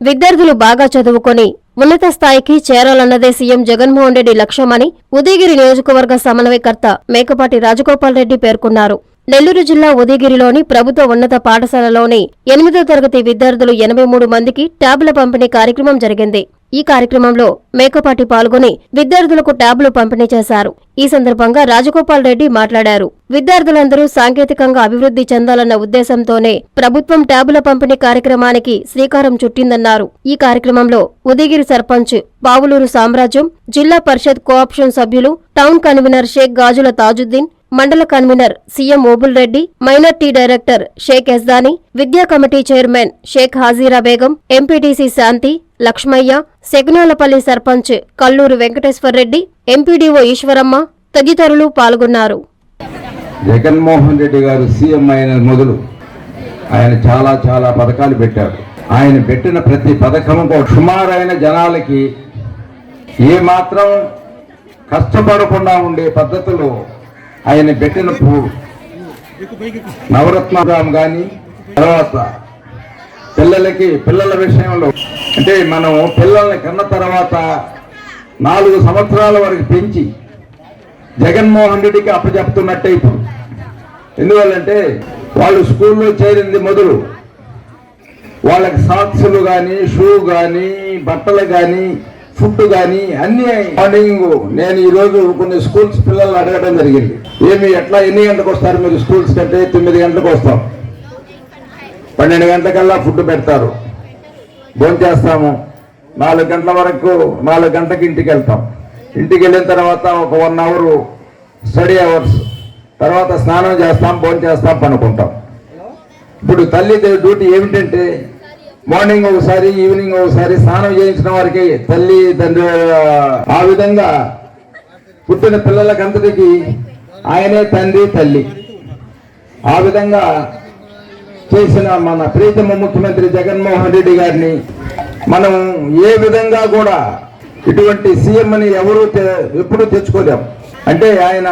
విద్యార్థులు బాగా చదువుకొని ఉన్నత స్థాయికి చేరాలన్నదే సీఎం జగన్మోహన్ రెడ్డి లక్ష్యమని ఉదయగిరి నియోజకవర్గ సమన్వయకర్త మేకపాటి రాజగోపాల్ రెడ్డి పేర్కొన్నారు. నెల్లూరు జిల్లా ఉదయగిరిలోని ప్రభుత్వ ఉన్నత పాఠశాలలోని ఎనిమిదో తరగతి విద్యార్థులు ఎనభై మూడు మందికి ట్యాబ్ల పంపిణీ కార్యక్రమం జరిగింది. ఈ కార్యక్రమంలో మేకపాటి పాల్గొని విద్యార్థులకు ట్యాబ్లు పంపిణీ చేశారు. ఈ సందర్భంగా రాజగోపాల్ రెడ్డి మాట్లాడారు. విద్యార్థులందరూ సాంకేతికంగా అభివృద్ధి చెందాలన్న ఉద్దేశంతోనే ప్రభుత్వం ట్యాబుల పంపిణీ కార్యక్రమానికి శ్రీకారం చుట్టిందన్నారు. ఈ కార్యక్రమంలో ఉదయగిరి సర్పంచ్ పావులూరు సామ్రాజ్యం జిల్లా పరిషత్ కోఆప్షన్ సభ్యులు town convener Sheikh Gajula Tajuddin mandal convener CM Obul Reddy minority director Sheikh Esdani విద్యా committee chairman Sheikh Hajira Begum MPTC Shanti Lakshmaiah Seganalapalli sarpanch Kalluru Venkateswara Reddy MPDO Eswaramma తదితరులు పాల్గొన్నారు. జగన్మోహన్ రెడ్డి గారు సీఎం అయిన మొదలు ఆయన చాలా చాలా పథకాలు పెట్టారు. ఆయన పెట్టిన ప్రతి పథకం సుమారైన జనాలకి ఏ మాత్రం కష్టపడకుండా ఉండే పద్ధతిలో ఆయన పెట్టిన పు- నవరత్నం కానీ తర్వాత పిల్లలకి పిల్లల విషయంలో. అంటే మనం పిల్లల్ని కన్న తర్వాత నాలుగు సంవత్సరాల వరకు పెంచి జగన్మోహన్ రెడ్డికి అప్పచెప్తున్నట్టే ఇప్పుడు. ఎందువల్లంటే వాళ్ళు స్కూల్లో చేరింది మొదలు. వాళ్ళకి సాక్స్లు కానీ షూ కానీ బట్టలు కానీ ఫుడ్ కానీ అన్ని మార్నింగ్. నేను ఈరోజు కొన్ని స్కూల్స్ పిల్లల్ని అడగడం జరిగింది. ఏమి ఎట్లా ఎన్ని గంటలకు వస్తారు మీరు స్కూల్స్ కంటే తొమ్మిది గంటలకు వస్తాం. పన్నెండు గంటలకల్లా ఫుడ్ పెడతారు. భోంచేస్తాము నాలుగు గంటల వరకు నాలుగు గంటకి ఇంటికి వెళ్తాం ఇంటికి వెళ్ళిన తర్వాత ఒక వన్ అవర్ స్టడీ అవర్స్. తర్వాత స్నానం చేస్తాం భోంచేస్తాం పనుకుంటాం. ఇప్పుడు తల్లి డ్యూటీ ఏమిటంటే మార్నింగ్ ఒకసారి ఈవినింగ్ ఒకసారి స్నానం చేయించిన వారికి తల్లి తండ్రి ఆ విధంగా పుట్టిన పిల్లలకంతటికి ఆయనే తండ్రి తల్లి. ఆ విధంగా చేసిన మన ప్రీతమ ముఖ్యమంత్రి జగన్మోహన్ రెడ్డి గారిని మనం ఏ విధంగా కూడా ఇటువంటి సీఎం అని ఎవరు ఎప్పుడు తెచ్చుకోలేం. అంటే ఆయన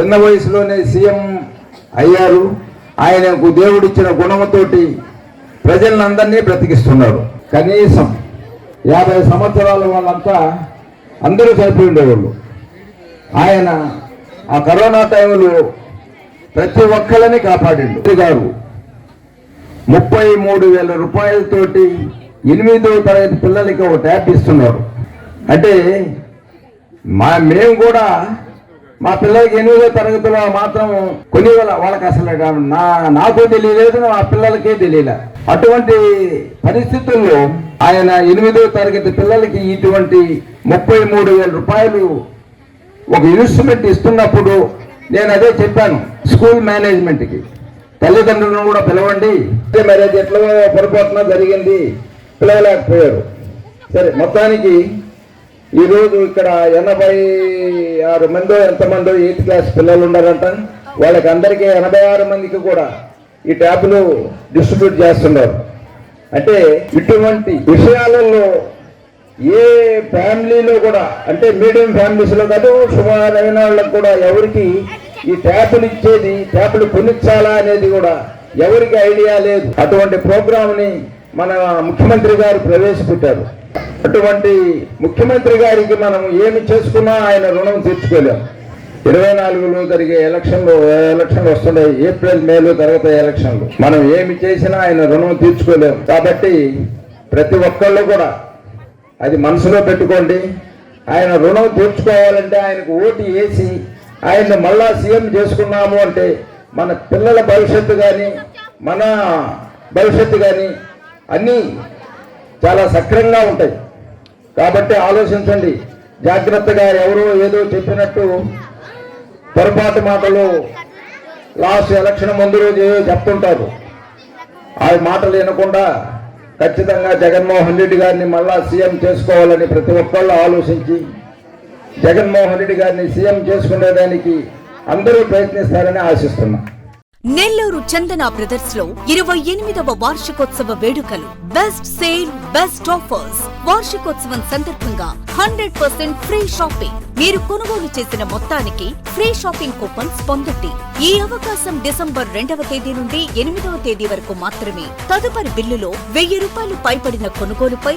చిన్న వయసులోనే సీఎం అయ్యారు. ఆయనకు దేవుడిచ్చిన గుణముతోటి ప్రజలందరినీ బ్రతికిస్తున్నారు. కనీసం యాభై సంవత్సరాల వాళ్ళంతా అందరూ చనిపోయి ఉండేవాళ్ళు. ఆయన ఆ కరోనా టైంలో ప్రతి ఒక్కళ్ళని కాపాడిండు. గారు ముప్పై మూడు వేల రూపాయలతోటి ఎనిమిదో తరగతి పిల్లలకి ఒక ట్యాబ్ ఇస్తున్నారు. అంటే మా మేము కూడా మా పిల్లలకి ఎనిమిదో తరగతిలో మాత్రం కొన్ని వాళ్ళకి అసలు నా నాకు తెలియలేదు మా పిల్లలకే తెలియలే. అటువంటి పరిస్థితుల్లో ఆయన ఎనిమిదో తరగతి పిల్లలకి ఇటువంటి ముప్పై మూడు వేల రూపాయలు ఒక ఇన్స్ట్రుమెంట్ ఇస్తున్నప్పుడు నేను అదే చెప్పాను స్కూల్ మేనేజ్మెంట్కి. తల్లిదండ్రులను కూడా పిలవండి. అది ఎట్లా పొరపాటున జరిగింది? పిలవలేకపోయారు. సరే మొత్తానికి ఈరోజు ఇక్కడ ఎనభై ఆరు మందో ఎంతమందో ఎయిత్ క్లాస్ పిల్లలు ఉన్నారంట. వాళ్ళకి అందరికీ ఎనభై ఆరు మందికి కూడా ఈ ట్యాబ్లు డిస్ట్రిబ్యూట్ చేస్తున్నారు. అంటే ఇటువంటి విషయాలలో ఏ ఫ్యామిలీలో కూడా అంటే మీడియం ఫ్యామిలీస్లో కాదు సుమారైన వాళ్ళకి కూడా ఎవరికి ఈ ట్యాపులు ఇచ్చేది ట్యాపులు కొనిచ్చాలా అనేది కూడా ఎవరికి ఐడియా లేదు. అటువంటి ప్రోగ్రామ్ని మన ముఖ్యమంత్రి గారు ప్రవేశపెట్టారు. అటువంటి ముఖ్యమంత్రి గారికి మనం ఏమి చేసుకున్నా ఆయన రుణం తీర్చుకోలేం. ఇరవై నాలుగులో జరిగే ఎలక్షన్లు ఎలక్షన్లు వస్తున్నాయి? ఏప్రిల్ మేలో జరుగుతాయి ఎలక్షన్లు. మనం ఏమి చేసినా ఆయన రుణం తీర్చుకోలేము కాబట్టి ప్రతి ఒక్కళ్ళు కూడా అది మనసులో పెట్టుకోండి. ఆయన రుణం తీర్చుకోవాలంటే ఆయనకు ఓటు వేసి ఆయన్ని మళ్ళా సీఎం చేసుకున్నాము అంటే మన పిల్లల భవిష్యత్తు కానీ మన భవిష్యత్తు కానీ అన్నీ చాలా సక్రంగా ఉంటాయి. కాబట్టి ఆలోచించండి. జాగ్రత్తగా ఎవరో ఏదో చెప్పినట్టు పొరపాటు మాటలు లాస్ట్ ఎలక్షన్ ముందు రోజు ఏదో చెప్తుంటారు. ఆ మాటలు వినకుండా ఖచ్చితంగా జగన్మోహన్ రెడ్డి గారిని మళ్ళా సీఎం చేసుకోవాలని ప్రతి ఒక్కళ్ళు ఆలోచించి జగన్మోహన్ రెడ్డి గారిని సీఎం చేసుకునేదానికి అందరూ ప్రయత్నిస్తారని ఆశిస్తున్నాం. నెల్లూరు చందన బ్రదర్స్లో ఇరవై ఎనిమిదవ వార్షికోత్సవ వేడుకలు బెస్ట్ సేల్ బెస్ట్ ఆఫర్స్ వార్షికోత్సవం సందర్భంగా హండ్రెడ్ పర్సెంట్ ఫ్రీ షాపింగ్ మీరు కొనుగోలు చేసిన మొత్తానికి ఫ్రీ షాపింగ్ కూపన్స్ పొందండి. ఈ అవకాశం డిసెంబర్ రెండవ తేదీ నుండి ఎనిమిదవ తేదీ వరకు మాత్రమే. తదుపరి బిల్లులో వెయ్యి రూపాయలు పైబడిన కొనుగోలుపై